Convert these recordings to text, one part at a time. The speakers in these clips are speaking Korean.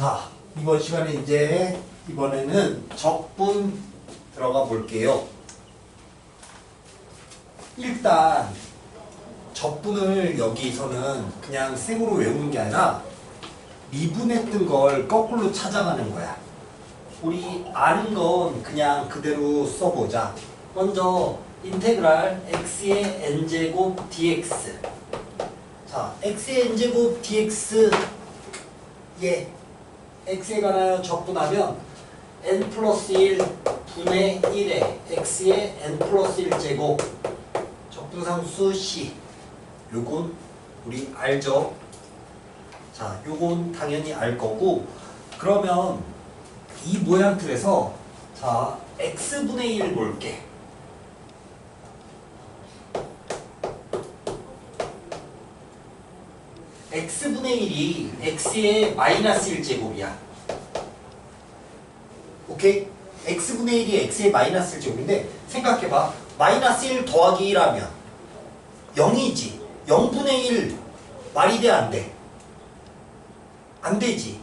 자, 이번 시간에 이제 이번에는 적분 들어가 볼게요. 일단 적분을 여기서는 그냥 생으로 외우는 게 아니라 미분했던 걸 거꾸로 찾아가는 거야. 우리 아는 건 그냥 그대로 써보자. 먼저 인테그랄 x의 n제곱 dx. 자, x의 n제곱 dx 예. X에 관하여 적분하면 n 플러스 1 분의 1에 x의 n 플러스 1 제곱 적분상수 c 요건 우리 알죠? 자, 요건 당연히 알 거고 그러면 이 모양 틀에서 자, x분의 1 볼게 x분의 1이 x의 마이너스 1제곱이야. 오케이? x분의 1이 x의 마이너스 1제곱인데 생각해봐. 마이너스 1 더하기 1하면 0이지. 0분의 1 말이 돼? 안 돼? 안 되지.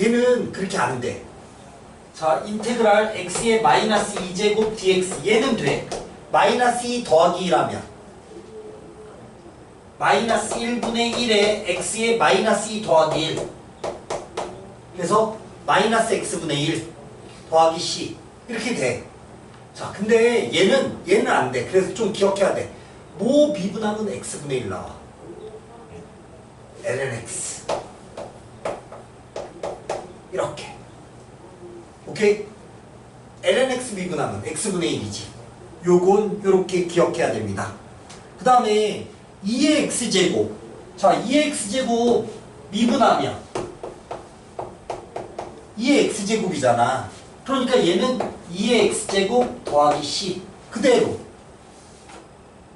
얘는 그렇게 안 돼. 자, 인테그랄 x의 마이너스 2제곱 dx 얘는 돼. 마이너스 2 더하기 1하면 마이너스 1분의 1에 x의 마이너스 2 더하기 1 그래서 마이너스 x분의 1 더하기 c 이렇게 돼. 자, 근데 얘는 얘는 안 돼. 그래서 좀 기억해야 돼. 뭐 미분하면 x분의 1 나와. ln x 이렇게 오케이? ln x 미분하면 x분의 1이지. 요건 요렇게 기억해야 됩니다. 그 다음에 2의 x제곱. 자 2의 x제곱 미분하면 2의 x제곱이잖아. 그러니까 얘는 2의 x제곱 더하기 c 그대로.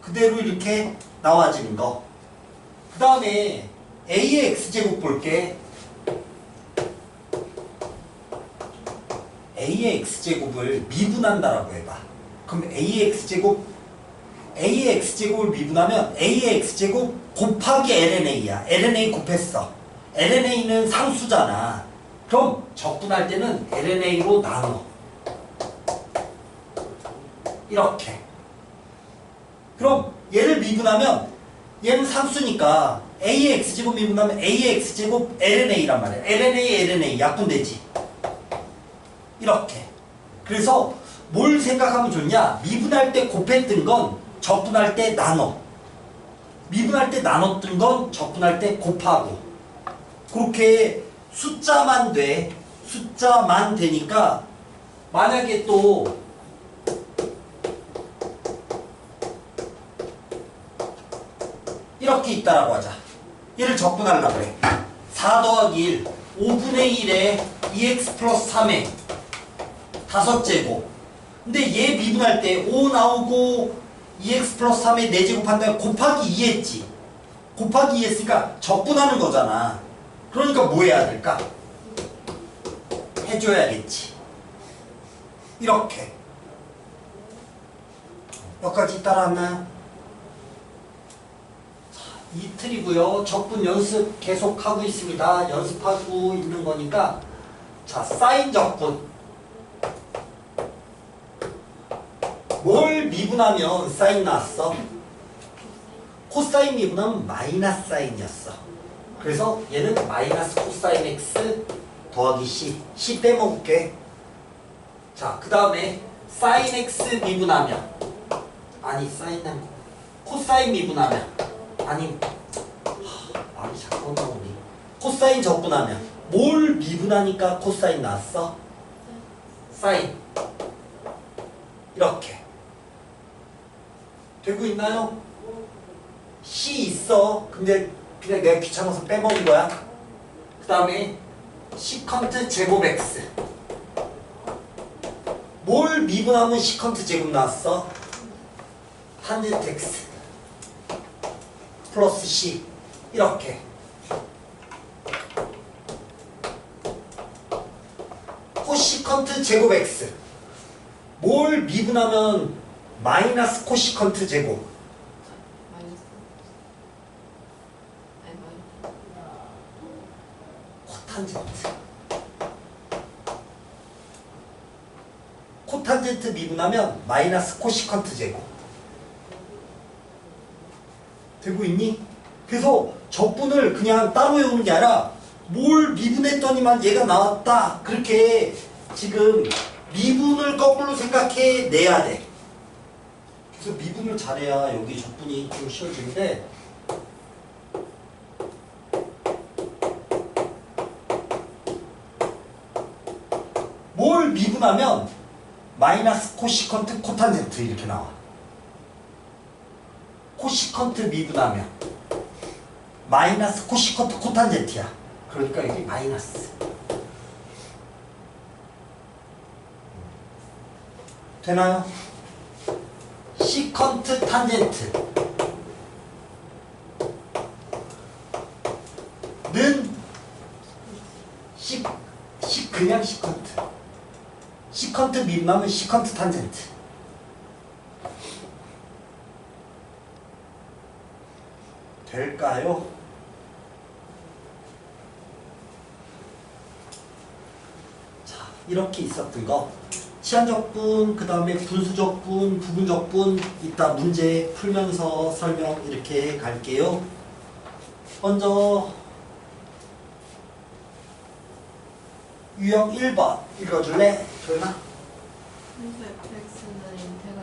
그대로 이렇게 나와지는 거 그 다음에 a의 x제곱 볼게. a의 x제곱을 미분한다라고 해봐. 그럼 a의 x제곱 a의 x제곱을 미분하면 a의 x제곱 곱하기 lna야. lna 곱했어. lna는 상수잖아. 그럼 적분할 때는 lna로 나눠. 이렇게. 그럼 얘를 미분하면 얘는 상수니까 a의 x제곱 미분하면 a의 x제곱 lna란 말이야. lna, lna 약분되지. 이렇게. 그래서 뭘 생각하면 좋냐? 미분할 때 곱했던 건 적분할 때 나눠. 미분할 때 나눴던 건 적분할 때 곱하고. 그렇게 숫자만 돼. 숫자만 되니까 만약에 또 이렇게 있다라고 하자. 얘를 적분하려고 그래. 4 더하기 1, 5분의 1에 2x 플러스 3에 다섯 제곱. 근데 얘 미분할 때 5 나오고 2x 플러스 3에 4제곱 한다면 곱하기 2 했지. 곱하기 2 했으니까 적분하는 거잖아. 그러니까 뭐 해야 될까? 해줘야겠지. 이렇게. 여기까지 따라왔나요? 자, 이틀이고요. 적분 연습 계속하고 있습니다. 연습하고 있는 거니까 자, 사인 적분. 뭘 미분하면 사인 나왔어? 코사인 미분하면 마이너스 사인이었어. 그래서 얘는 마이너스 코사인 x 더하기 c. c 빼먹을게. 자, 그 다음에 사인 x 미분하면 아니 사인은 코사인 미분하면 아니 하, 말이 자꾸 나오니 코사인 적분하면 뭘 미분하니까 코사인 나왔어? 사인 이렇게 되고 있나요? C 있어. 근데 그냥 내가 귀찮아서 빼먹은 거야. 그 다음에 시컨트 제곱 X. 뭘 미분하면 시컨트 제곱 나왔어? 탄젠트 X. 플러스 C. 이렇게. 코시컨트 제곱 X. 뭘 미분하면 마이너스 코시컨트 제곱. 코탄젠트 미분하면 마이너스 코시컨트 제곱. 되고 있니? 그래서 적분을 그냥 따로 외우는 게 아니라 뭘 미분했더니만 얘가 나왔다. 그렇게 지금 미분을 거꾸로 생각해 내야 돼. 그래서 미분을 잘해야 여기 적분이 좀 쉬워지는데 뭘 미분하면 마이너스 코시컨트 코탄젠트 이렇게 나와. 코시컨트 미분하면 마이너스 코시컨트 코탄젠트야. 그러니까 여기 마이너스. 되나요? 시컨트 탄젠트. 는 시, 시 그냥 시컨트. 시컨트 미분하면 시컨트 탄젠트. 될까요? 자 이렇게 있었던 거 시한적분 그 다음에 분수적분 부분적분 이따 문제 풀면서 설명 이렇게 갈게요 먼저 유형 1번 읽어줄래? 조연아 분수 fx는 인테그랄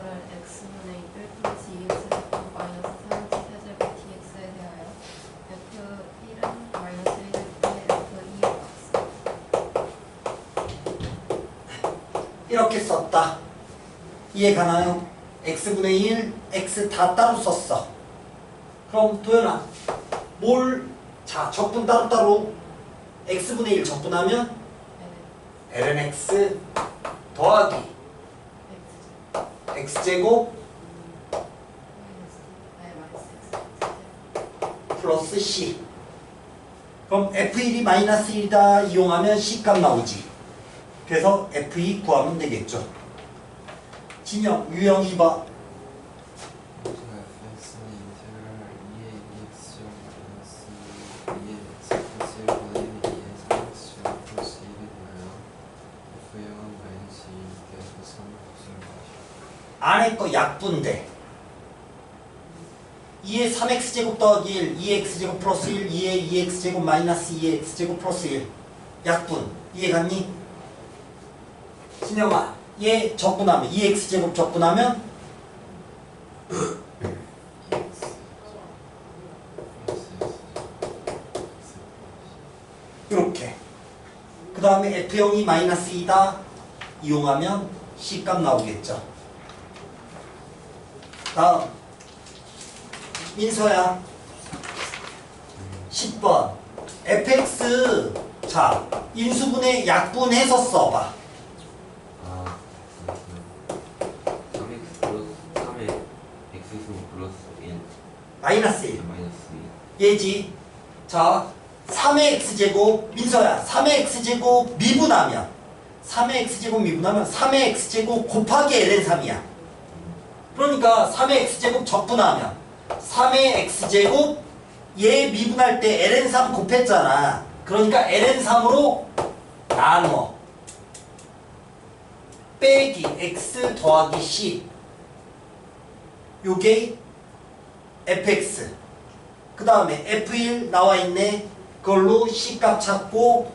이렇게 썼다. 이해 가나요? x분의 1, x 다 따로 썼어. 그럼 도연아 뭘? 자 적분 따로따로. X분의 1 적분하면 n은 ln x 더하기 x x제곱 플러스 c. 그럼 f1이 마이너스 1이다 이용하면 c값 나오지 그래서 f2 구하면 되겠죠. 진영 유형 2번 fx는 인테그랄 2의 2x 제곱 마이너스 2의 x 플러스 1분의 2의 3x 제곱 플러스 1에 대하여 f0은 마이너스 2일 때 f3을 곱셈을 마시고 안에 거 약분돼. 2의 3x제곱 더하기 1 2x제곱 플러스 1 2의 2x제곱 마이너스 2x제곱 플러스 1 약분. 이해 갔니? 진영아 얘 적분하면 2x제곱 적분하면 2x 플러스 x 이렇게. 그 다음에 F형이 마이너스 2다 이용하면 C값 나오겠죠. 다음. 민서야. 10번. Fx 자 인수분해 약분해서 써봐 아, 3x 플러스 3에 x승 플러스 1 마이너스 1 마이너스 예지. 자 3의 x제곱 민서야. 3의 x제곱 미분하면 3의 x제곱 미분하면 3의 x제곱 곱하기 ln3이야. 그러니까 3의 x제곱 적분하면 3의 x제곱 얘 미분할 때 ln3 곱했잖아. 그러니까 ln3으로 나누어. 빼기 x 더하기 c. 요게 fx 그 다음에 F1 나와 있네. 그걸로 C값 찾고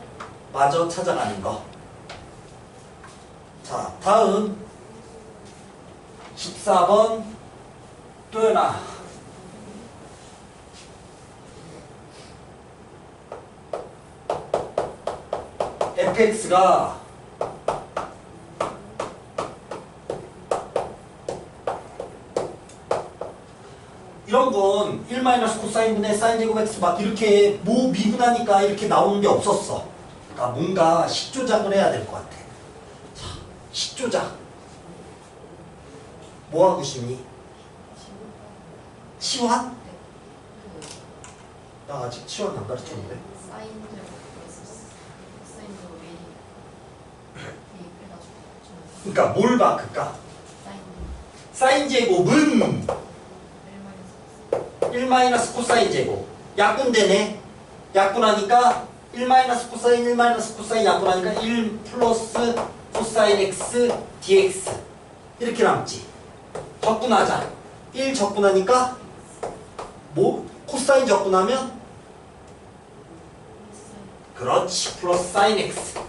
마저 찾아가는 거. 자, 다음 14번 또연아. fx가 이런 건 1 마이너스 코사인분의 사인 제곱 x 막 이렇게 뭐 미분하니까 이렇게 나오는 게 없었어. 그러니까 뭔가 식조작을 해야 될 것 같아. 자, 식조작. 뭐 하고 싶니? 치환? 나 아직 치환 안 가르쳤는데. 사인 제곱 플러스 사인 제곱 1이 해가지고 좀 그러니까 뭘 바꿀까? 사인 사인 제곱은 1 마이너스 1 마이너스 코사인 제곱. 약분되네. 약분하니까 1 마이너스 코사인 1 마이너스 코사인 약분하니까 1 플러스 코사인 x dx. 이렇게 남지. 적분하자. 1 적분하니까 뭐? 코사인 적분하면? 그렇지. 플러스 사인 x.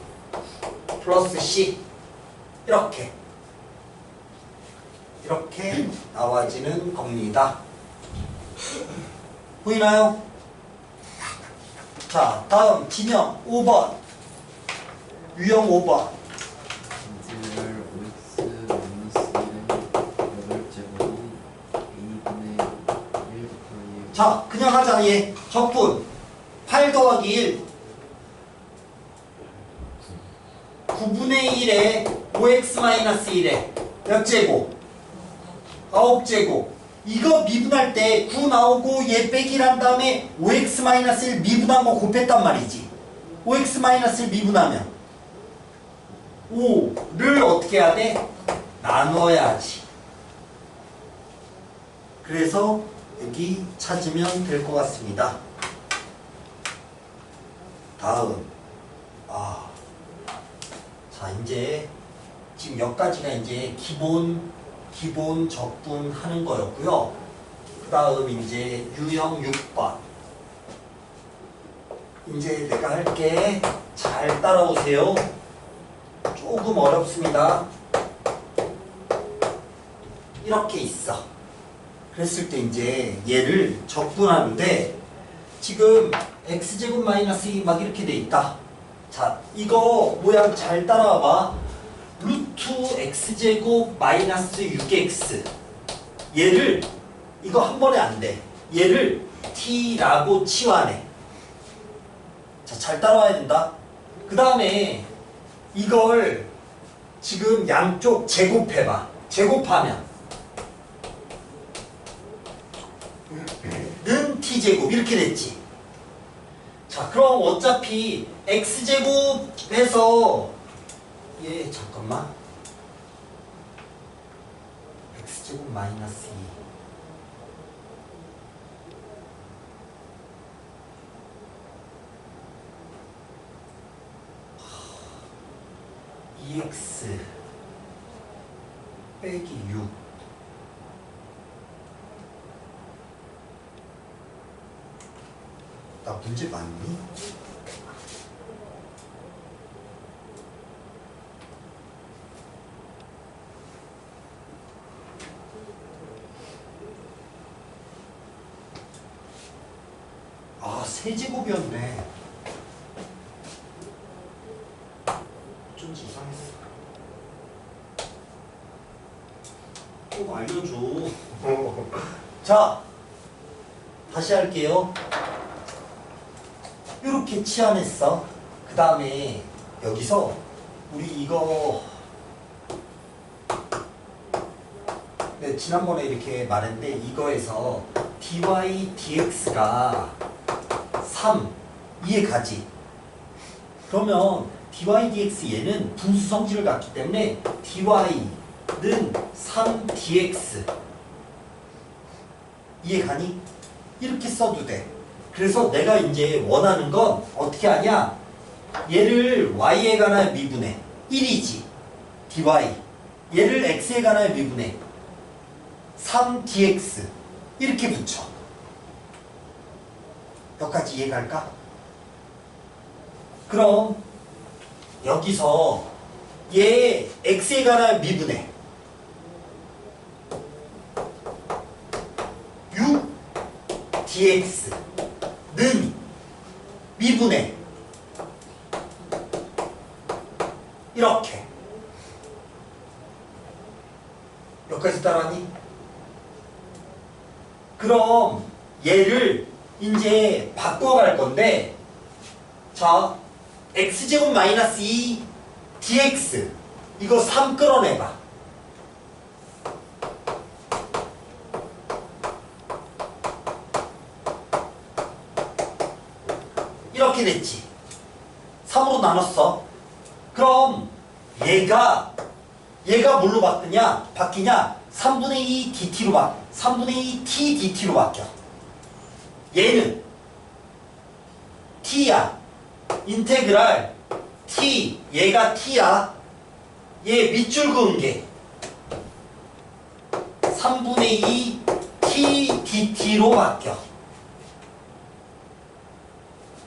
플러스 c. 이렇게. 이렇게 나와지는 겁니다 보이나요? 자 다음 진영 5번. 유형 5번. 인테그랄 OX 마이너스 1은 8제곱이 A분의 1부터 2자 그냥 하자. 얘 적분. 8 더하기 1 9분의 1에 5x-1에 몇 제곱? 9제곱 이거 미분할 때 9 나오고 얘 빼기 란 다음에 5x-1 미분한 거 곱했단 말이지 5x-1 미분하면 5를 어떻게 해야 돼? 나눠야지 그래서 여기 찾으면 될 것 같습니다. 다음, 아, 자 이제 지금 여기까지가 이제 기본 기본 적분하는 거였고요. 그 다음 이제 유형 6번. 이제 내가 할게 잘 따라오세요. 조금 어렵습니다. 이렇게 있어. 그랬을 때 이제 얘를 적분하는데 지금 x제곱 마이너스 2 막 이렇게 돼 있다. 자, 이거 모양 잘 따라와 봐. 루트 x제곱 마이너스 6x 얘를 이거 한 번에 안 돼. 얘를 t라고 치환해. 자, 잘 따라와야 된다. 그 다음에 이걸 지금 양쪽 제곱해봐. 제곱하면 는 t제곱 이렇게 됐지. 자, 그럼 어차피 x제곱해서 얘 잠깐만. X제곱 마이너스 2. 하, 2x 빼기 6 나 문제 맞니? 아, 세제 곱이었네. 좀 이상했어. 꼭 알려줘. 자, 다시 할게요. 이렇게 치환했어. 그 다음에 여기서 우리 이거 네, 지난번에 이렇게 말했는데 이거에서 dy dx가 3 이해가지? 그러면 dy dx 얘는 분수 성질을 갖기 때문에 dy는 3 dx 이해가니? 이렇게 써도 돼. 그래서 내가 이제 원하는 건 어떻게 하냐? 얘를 y에 관하여 미분해. 1이지. dy. 얘를 x에 관하여 미분해. 3dx. 이렇게 붙여. 여기까지 이해갈까? 그럼 여기서 얘 x에 관하여 미분해. 6 dx. 는 미분해 이렇게 여기까지 따라하니? 그럼 얘를 이제 바꿔갈 건데 자 x제곱 마이너스 2 dx 이거 3 끌어내봐 이렇게 됐지. 3으로 나눴어. 그럼 얘가 얘가 뭘로 바뀌냐? 바뀌냐? 3분의 2 dt로 바 3분의 2 t dt로 바뀌어. 얘는 t야. 인테그랄 t. 얘가 t야. 얘 밑줄 그은 게 3분의 2 t dt로 바뀌어.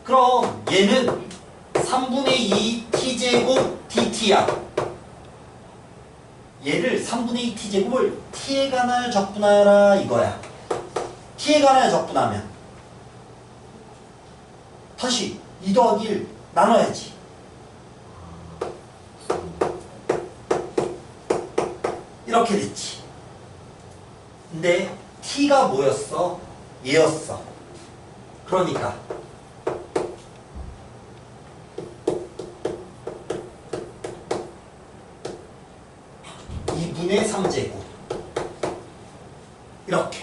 그럼 얘는 3분의 2 t제곱 dt야. 얘를 3분의 2 t제곱을 t에 관하여 적분하라 이거야. T에 관하여 적분하면 다시 2 더하기 1 나눠야지. 이렇게 됐지. 근데 t가 뭐였어? 얘였어. 그러니까 2분의 3제곱 이렇게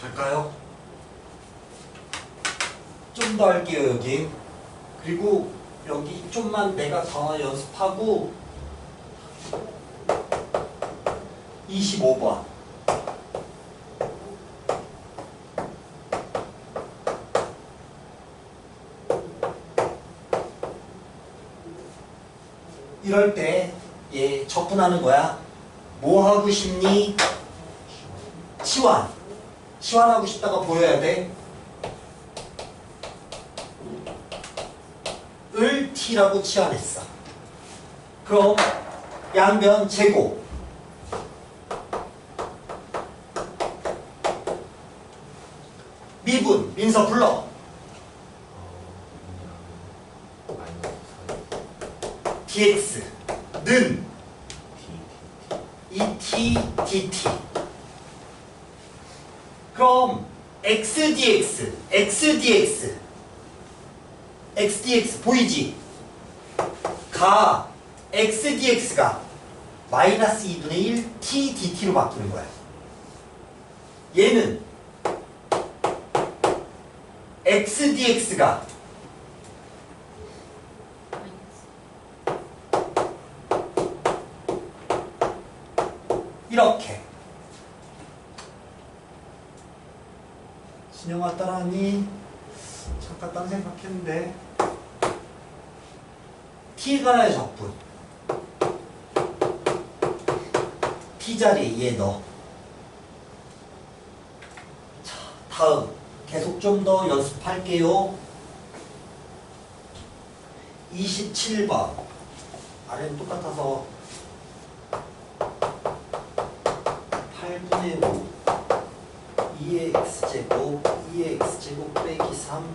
될까요? 좀 더 할게요 여기 그리고 여기 좀만 내가 더 연습하고 25번 이럴 때얘 접근하는 거야. 뭐 하고 싶니? 치환. 치환하고 싶다가 보여야 돼. 을 t라고 치환했어. 그럼 양변 제곱. 미분 민서 불러. 마이너스 dx는 2t dt 그럼 x dx x dx x dx 보이지? 가 x dx가 마이너스 2분의 1 t dt로 바뀌는 거야 얘는 x dx가 이렇게. 진영아 따라하니? 잠깐 딴 생각했는데. T가나의 적분. T자리에 얘 넣어. 자 다음. 계속 좀 더 연습할게요. 27번. 아래는 똑같아서 8분의 5 2의 x제곱 2의 x제곱 빼기 3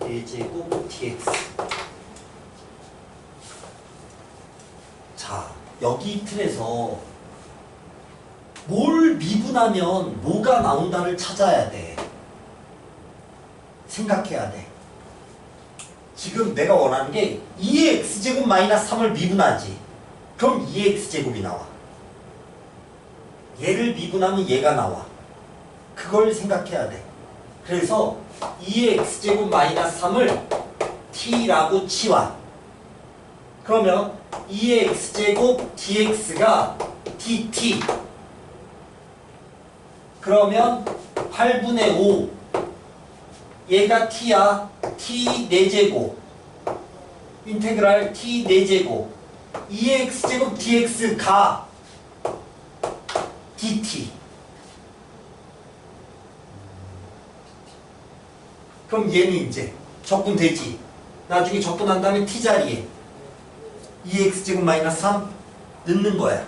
4제곱 dx 자 여기 틀에서 뭘 미분하면 뭐가 나온다를 찾아야 돼? 생각해야 돼. 지금 내가 원하는 게 2의 x제곱 마이너스 3을 미분하지. 그럼 2의 x제곱이 나와 얘를 미분하면 얘가 나와. 그걸 생각해야 돼. 그래서 2의 x제곱 마이너스 3을 t라고 치환. 그러면 2의 x제곱 dx가 dt. 그러면 8분의 5. 얘가 t야. t 4제곱. 인테그랄 t 4제곱. 2의 x제곱 dx가 dt. 그럼 얘는 이제 적분되지. 나중에 적분한 다음에 t 자리에 2x제곱 마이너스 3 넣는 거야.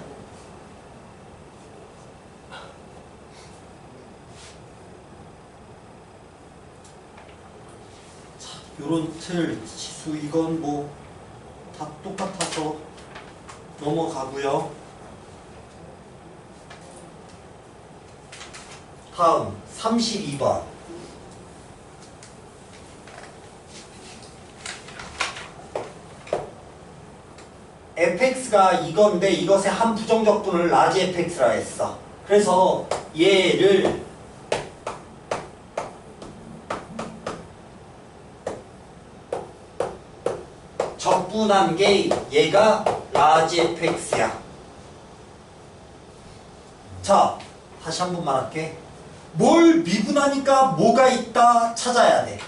자, 요런 틀 지수 이건 뭐 다 똑같아서 넘어가고요. 다음 32번. fx가 이건데 이것의 한 부정적분을 라지 fx라 했어. 그래서 얘를 적분한 게 얘가 라지 fx야. 자, 다시 한 번만 할게. 뭘 미분하니까 뭐가 있다 찾아야 돼.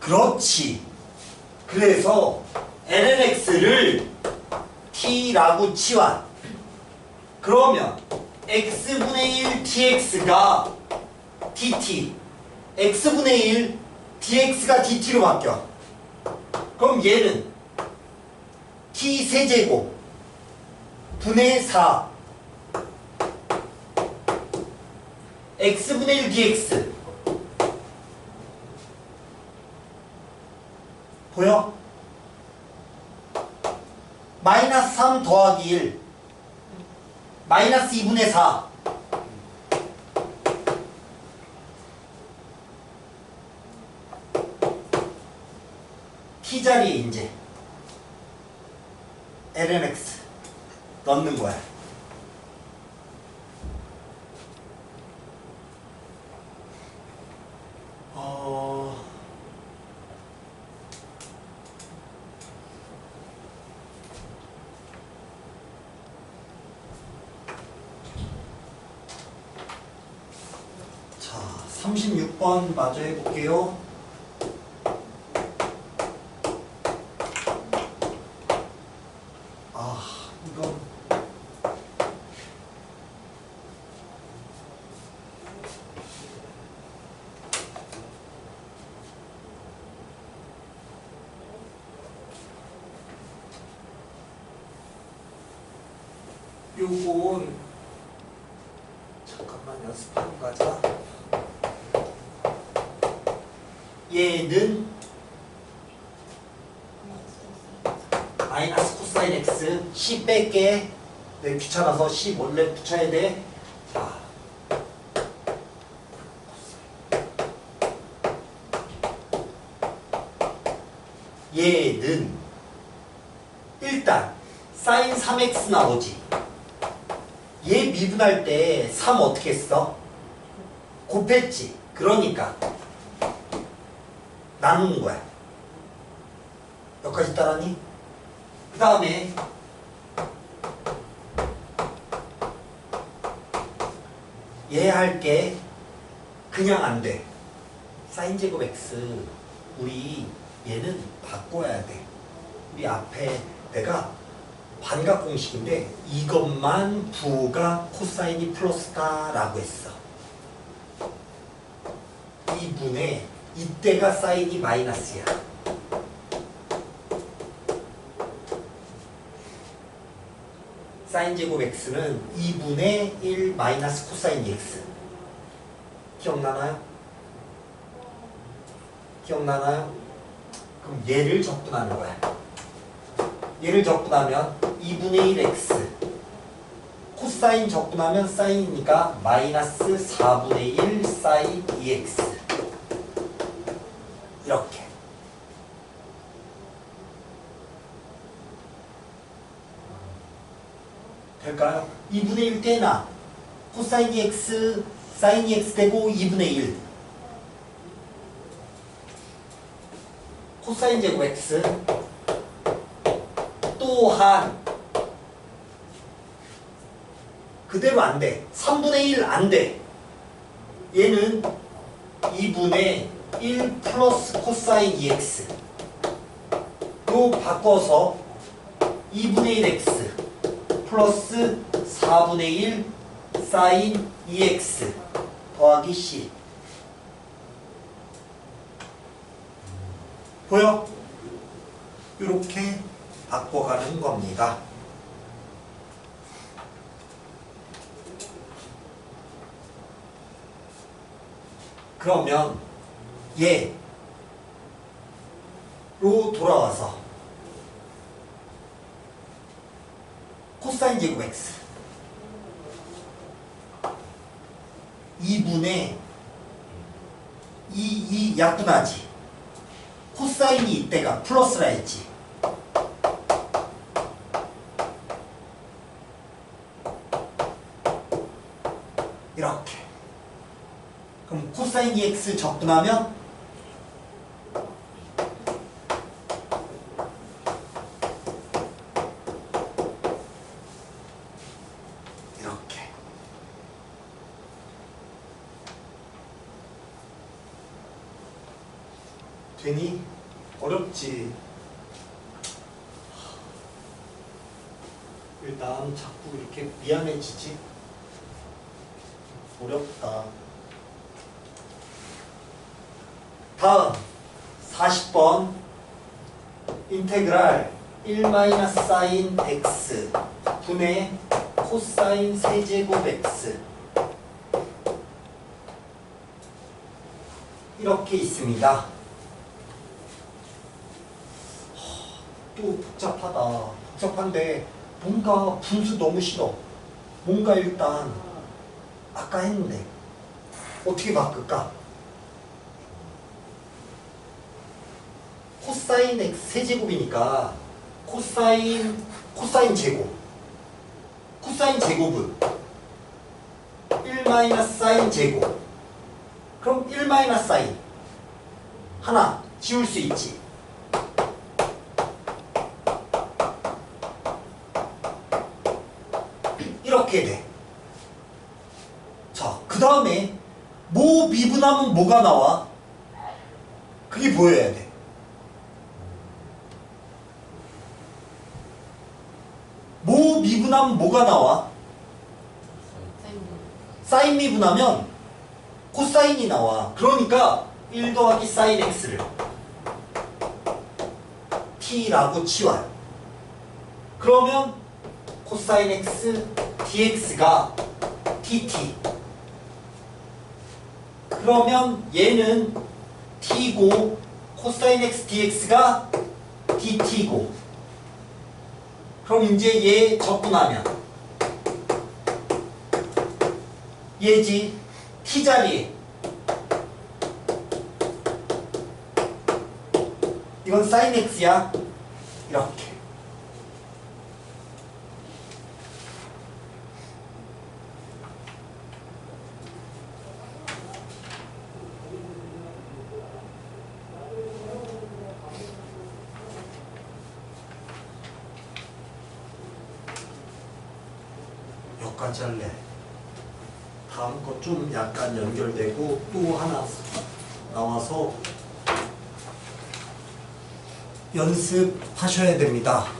그렇지. 그래서 lnx를 t라고 치환. 그러면 x분의 1 dx가 dt, x분의 1 dx가 dt로 바뀌어. 그럼 얘는 t 세제곱 분의 4 x분의 1 dx. 보여? 마이너스 3 더하기 1 마이너스 2분의 4 t자리에 이제 lnx 넣는 거야 어... 자, 36번 마저 해볼게요. 아, 이건 요건 잠깐만 연습하고 가자. 얘는 마이너스 코사인 x 10 뺄게 내 귀찮아서 10 원래 붙여야 돼 자. 얘는 일단 사인 3x 나오지 얘 미분할 때 3 어떻게 써? 곱했지 그러니까 나누는 거야 여기까지 따라니? 그 다음에 얘 할 게 그냥 안 돼. 사인 제곱 x 우리 얘는 바꿔야 돼. 우리 앞에 내가 반각 공식인데 이것만 부가 코사인이 플러스다라고 했어. 2분의 이때가 사인이 마이너스야. 사인 제곱 x는 2분의 1 마이너스 코사인 x. 기억나나요? 기억나나요? 그럼 얘를 적분하는 거야. 얘를 적분하면 2분의 1 x. 코사인 적분하면 사인이니까 마이너스 4분의 1 사인 2x. 이렇게. 될까요? 2분의 1 때나 코사인 2x 사인 2x 되고 2분의 1 코사인 제곱 x 또한 그대로 안 돼. 3분의 1 안 돼. 얘는 2분의 1 플러스 코사인 2x 로 바꿔서 2분의 1x 플러스 4분의 1 사인 2x 더하기 c 보여? 이렇게 바꿔가는 겁니다. 그러면 얘로 돌아와서 코사인 제곱 x. 2분의 2, 2 약분하지. 코사인이 이때가 플러스라 했지. 이렇게. 그럼 코사인 2x 적분하면 되니? 어렵지. 일단 자꾸 이렇게 미안해지지. 어렵다. 다음 40번 인테그랄 1 사인 x 분의 코사인 세제곱 x 이렇게 있습니다. 또 복잡하다. 복잡한데 뭔가 분수 너무 싫어. 뭔가 일단 아까 했는데 어떻게 바꿀까? 코사인 x 세제곱이니까 코사인 코사인 제곱 코사인 제곱은 1 마이너스 사인 제곱 그럼 1 마이너스 사인 하나 지울 수 있지 이렇게 돼. 자, 그 다음에 모 미분하면 뭐가 나와? 그게 보여야 돼. 모 미분하면 뭐가 나와? 사인 미분하면 코사인이 나와. 그러니까 1 더하기 사인 x를 t라고 치워요. 그러면 코사인 x dx가 dt. 그러면 얘는 t고 코사인 x dx가 dt고. 그럼 이제 얘 적분하면 얘지 t 자리에 이건 사인 x야 이렇게 여기까지 할래 다음 거 좀 약간 연결되고 또 하나 나와서 연습하셔야 됩니다.